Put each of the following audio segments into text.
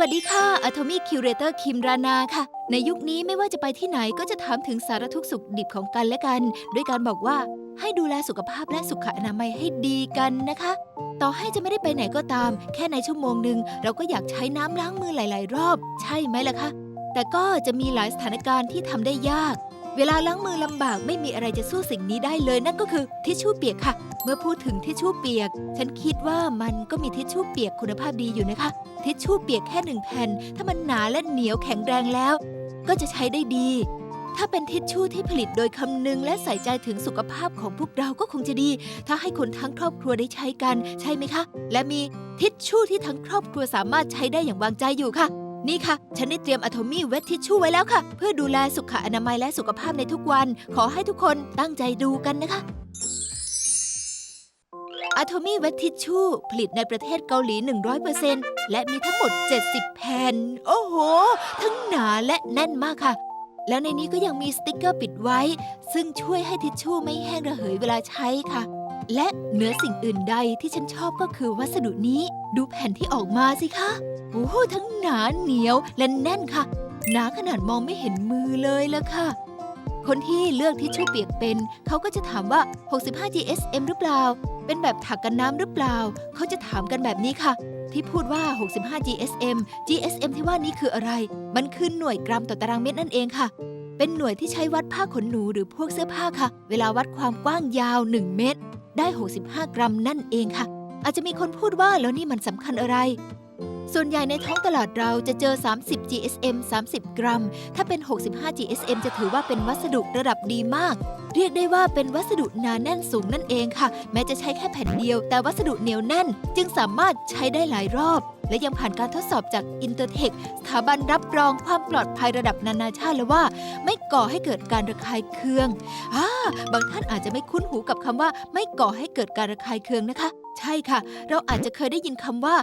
วัสดีค่ะอะโทมิคิวเรเตอร์คิมรานาค่ะ ในยุคนี้ไม่ว่าจะไปที่ไหนก็จะถามถึงสารทุกข์สุขดิบของกันและกัน ด้วยการบอกว่าให้ดูแลสุขภาพและสุขอนามัยให้ดีกันนะคะ ต่อให้จะไม่ได้ไปไหนก็ตาม แค่ในชั่วโมงหนึ่งเราก็อยากใช้น้ำล้างมือหลาย ๆ รอบ ใช่ไหมล่ะคะ แต่ก็จะมีหลายสถานการณ์ที่ทำได้ยาก เวลาล้างมือลำบากไม่มีอะไรจะสู้สิ่งนี้ได้เลยนั่นก็คือทิชชู่เปียกค่ะ เมื่อพูดถึงทิชชู่เปียก ฉันคิดว่ามันก็มีทิชชู่เปียกคุณภาพดีอยู่นะคะ ทิชชู่เปียกแค่หนึ่งแผ่น ถ้ามันหนาและเหนียวแข็งแรงแล้ว ก็จะใช้ได้ดี ถ้าเป็นทิชชู่ที่ผลิตโดยคำนึงและใส่ใจถึงสุขภาพของพวกเราก็คงจะดี ถ้าให้คนทั้งครอบครัวได้ใช้กัน ใช่ไหมคะ และมีทิชชู่ที่ทั้งครอบครัวสามารถใช้ได้อย่างวางใจอยู่ค่ะ นี่ค่ะ ฉันได้เตรียมอะโทมี่เวททิชชู่ไว้แล้วค่ะ เพื่อดูแลสุขอนามัยและสุขภาพในทุกวัน ขอให้ทุกคนตั้งใจดูกันนะคะอะโทมี่เวททิชชู่ผลิตในประเทศเกาหลี 100%และมีทั้งหมด 70 แผ่น โอ้โห ทั้งหนาและแน่นมากค่ะ แล้วในนี้ก็ยังมีสติกเกอร์ปิดไว้ ซึ่งช่วยให้ทิชชู่ไม่แห้งระเหยเวลาใช้ค่ะ และเหนือสิ่งอื่นใดที่ฉันชอบก็คือวัสดุนี้ ดูแผ่นที่ออกมาสิคะ โอ้โหทั้งหนาเหนียวและแน่นค่ะ หนาขนาดมองไม่เห็นมือเลยละค่ะ คนที่เลือกทิชชู่เปียกเป็น เขาก็จะถามว่า 65 GSM หรือเปล่า เป็นแบบถักกันน้ำหรือเปล่า เขาจะถามกันแบบนี้ค่ะ ที่พูดว่า 65 GSM GSM ที่ว่านี้คืออะไร มันคือหน่วยกรัมต่อตารางเมตรนั่นเองค่ะ เป็นหน่วยที่ใช้วัดผ้าขนหนูหรือพวกเสื้อผ้าค่ะ เวลาวัดความกว้างยาว 1 เมตร ได้ 65 กรัมนั่นเองค่ะ อาจจะมีคนพูดว่าแล้วนี่มันสำคัญอะไร ส่วนใหญ่ในท้องตลาดเราจะเจอ 30 GSM 30 กรัม ถ้าเป็น 65 GSM จะถือว่าเป็นวัสดุระดับดีมาก เรียกได้ว่าเป็นวัสดุหนาแน่นสูงนั่นเองค่ะ แม้จะใช้แค่แผ่นเดียว แต่วัสดุเหนียวแน่น จึงสามารถใช้ได้หลายรอบ และยังผ่านการทดสอบจาก Intertech สถาบันรับรองความปลอดภัยระดับนานาชาติแล้วว่า ไม่ก่อให้เกิดการระคายเคืองอ่าบางท่านอาจจะไม่คุ้นหูกับคำว่า ไม่ก่อให้เกิดการระคายเคืองนะคะ ใช่ค่ะ เราอาจจะเคยได้ยินคำว่า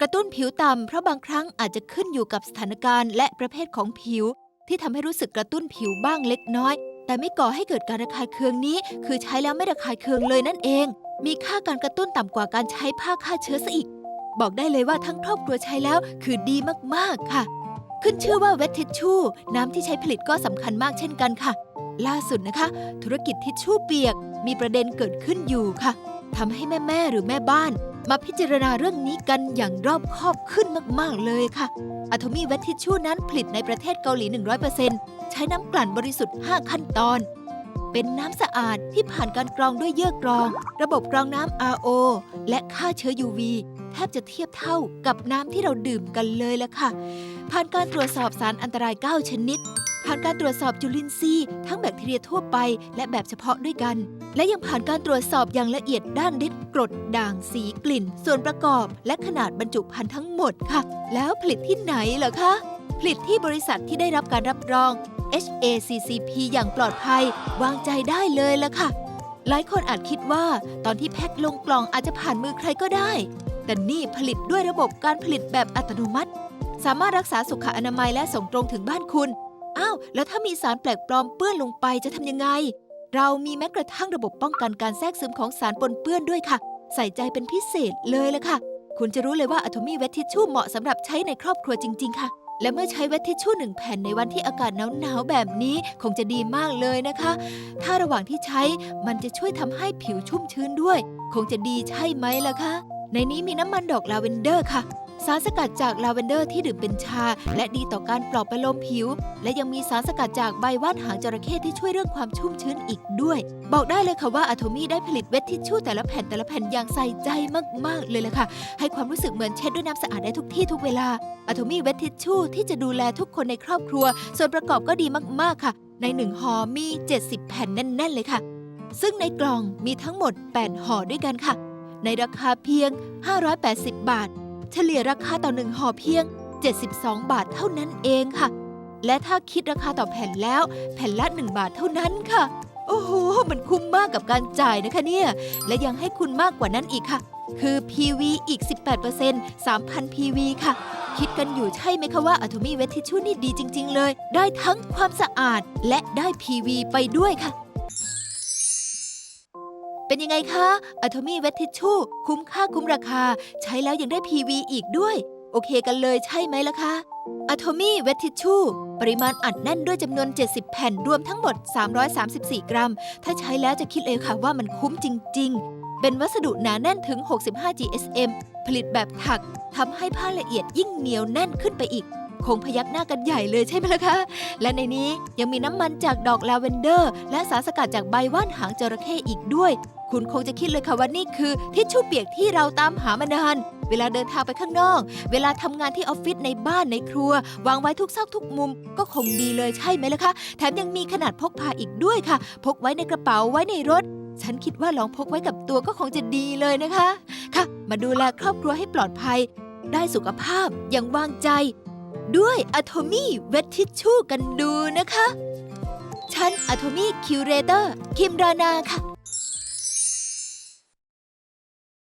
กระตุ้นผิวต่ำเพราะบางครั้งอาจจะขึ้นอยู่กับสถานการณ์และประเภทของผิว ที่ทำให้รู้สึกกระตุ้นผิวบ้างเล็กน้อย แต่ไม่ก่อให้เกิดการระคายเคืองนี้ คือใช้แล้วไม่ระคายเคืองเลยนั่นเอง มีค่าการกระตุ้นต่ำกว่าการใช้ผ้าฆ่าเชื้อซะอีก บอกได้เลยว่าทั้งครอบครัวใช้แล้วคือดีมากๆค่ะ ขึ้นชื่อว่าเวททิชชู่น้ำที่ใช้ผลิตก็สำคัญมากเช่นกันค่ะ ล่าสุดนะคะ ธุรกิจทิชชู่เปียกมีประเด็นเกิดขึ้นอยู่ค่ะ ทำให้แม่ๆหรือแม่บ้าน มาพิจารณาเรื่องนี้กันอย่างรอบคอบขึ้นมาก ๆ เลยค่ะอะโทมี่เวททิชชู่นั้นผลิตในประเทศเกาหลี 100%ใช้น้ำกลั่นบริสุทธิ์ 5 ขั้นตอน เป็นน้ำสะอาดที่ผ่านการกรองด้วยเยื่อกรอง ระบบกรองน้ำ RO และฆ่าเชื้อ UV แทบจะเทียบเท่ากับน้ำที่เราดื่มกันเลยละค่ะ ผ่านการตรวจสอบสารอันตราย 9 ชนิด ผ่านการตรวจสอบจุลินทรีย์ทั้งแบคทีเรียทั่วไป และแบบเฉพาะด้วยกัน และยังผ่านการตรวจสอบอย่างละเอียดด้านฤทธิ์กรดด่างสีกลิ่น ส่วนประกอบ และขนาดบรรจุภัณฑ์ทั้งหมดค่ะ แล้วผลิตที่ไหนเหรอคะผลิตที่บริษัทที่ได้รับการรับรอง HACCP อย่างปลอดภัย วางใจได้เลยละค่ะ หลายคนอาจคิดว่าตอนที่แพ็คลงกล่องอาจจะผ่านมือใครก็ได้ แต่นี่ผลิตด้วยระบบการผลิตแบบอัตโนมัติ สามารถรักษาสุขอนามัยและส่งตรงถึงบ้านคุณ อ้าว แล้วถ้ามีสารแปลกปลอมเปื้อนลงไปจะทำยังไง เรามีแม้กระทั่งระบบป้องกันการแทรกซึมของสารปนเปื้อนด้วยค่ะ ใส่ใจเป็นพิเศษเลยละค่ะ คุณจะรู้เลยว่าอะโทมี่เวททิชชู่เหมาะสำหรับใช้ในครอบครัวจริง ๆ ค่ะ และเมื่อใช้เวททิชชู่หนึ่งแผ่นในวันที่อากาศหนาวๆแบบนี้คงจะดีมากเลยนะคะ ถ้าระหว่างที่ใช้มันจะช่วยทำให้ผิวชุ่มชื้นด้วย คงจะดีใช่ไหมล่ะคะในนี้มีน้ำมันดอกลาเวนเดอร์ค่ะ สารสกัดจากลาเวนเดอร์ที่ดื่มเป็นชา และดีต่อการปลอบประโลมผิว และยังมีสารสกัดจากใบว่านหางจระเข้ที่ช่วยเรื่องความชุ่มชื้นอีกด้วย บอกได้เลยค่ะว่าอะโทมี่ได้ผลิตเวททิชชู่แต่ละแผ่นแต่ละแผ่นอย่างใส่ใจมากๆเลยล่ะค่ะ ให้ความรู้สึกเหมือนเช็ดด้วยน้ำสะอาดได้ทุกที่ทุกเวลาอะโทมี่เวททิชชู่ที่จะดูแลทุกคนในครอบครัว ส่วนประกอบก็ดีมากๆค่ะ ในหนึ่งห่อมี 70 แผ่นแน่น ๆ เลยค่ะ ซึ่งในกล่องมีทั้งหมด 8ห่อด้วยกันค่ะ ในราคาเพียง 580 บาท เฉลี่ยราคาต่อหนึ่งห่อเพียง 72 บาทเท่านั้นเองค่ะ และถ้าคิดราคาต่อแผ่นแล้ว แผ่นละ 1 บาทเท่านั้นค่ะ โอ้โห มันคุ้มมากกับการจ่ายนะคะเนี่ย และยังให้คุณมากกว่านั้นอีกค่ะ คือ PV อีก 18% 3,000 PV ค่ะ คิดกันอยู่ใช่ไหมคะว่า Atomy Wet Tissue นี่ดีจริง ๆ เลย ได้ทั้งความสะอาดและได้ PV ไปด้วยค่ะ เป็นยังไงคะ Atomy Wet Tissue คุ้มค่าคุ้มราคา ใช้แล้วยังได้ PV อีกด้วย โอเคกันเลยใช่ไหมล่ะคะ Atomy Wet Tissue ปริมาณอัดแน่นด้วยจำนวน 70 แผ่นรวมทั้งหมด 334 กรัม ถ้าใช้แล้วจะคิดเลยค่ะว่ามันคุ้มจริง ๆ เป็นวัสดุหนาแน่นถึง 65 GSM ผลิตแบบถักทำให้ผ้าละเอียดยิ่งเหนียวแน่นขึ้นไปอีกคงพยักหน้ากันใหญ่เลยใช่ไหมล่ะคะ และในนี้ยังมีน้ำมันจากดอกลาเวนเดอร์ และสารสกัดจากใบว่านหางจระเข้อีกด้วย คุณคงจะคิดเลยค่ะว่านี่คือ ทิชชู่เปียกที่เราตามหามานาน เวลาเดินทางไปข้างนอก เวลาทำงานที่ออฟฟิศในบ้านในครัว วางไว้ทุกซอกทุกมุม ก็คงดีเลยใช่ไหมล่ะคะ แถมยังมีขนาดพกพาอีกด้วยค่ะ พกไว้ในกระเป๋าไว้ในรถ ฉันคิดว่าลองพกไว้กับตัวก็คงจะดีเลยนะคะ ค่ะ มาดูแลครอบครัวให้ปลอดภัย ได้สุขภาพอย่างวางใจ ด้วย Atomy Wet Tissue กันดูนะคะ ฉัน Atomy Curator คิมรานาค่ะ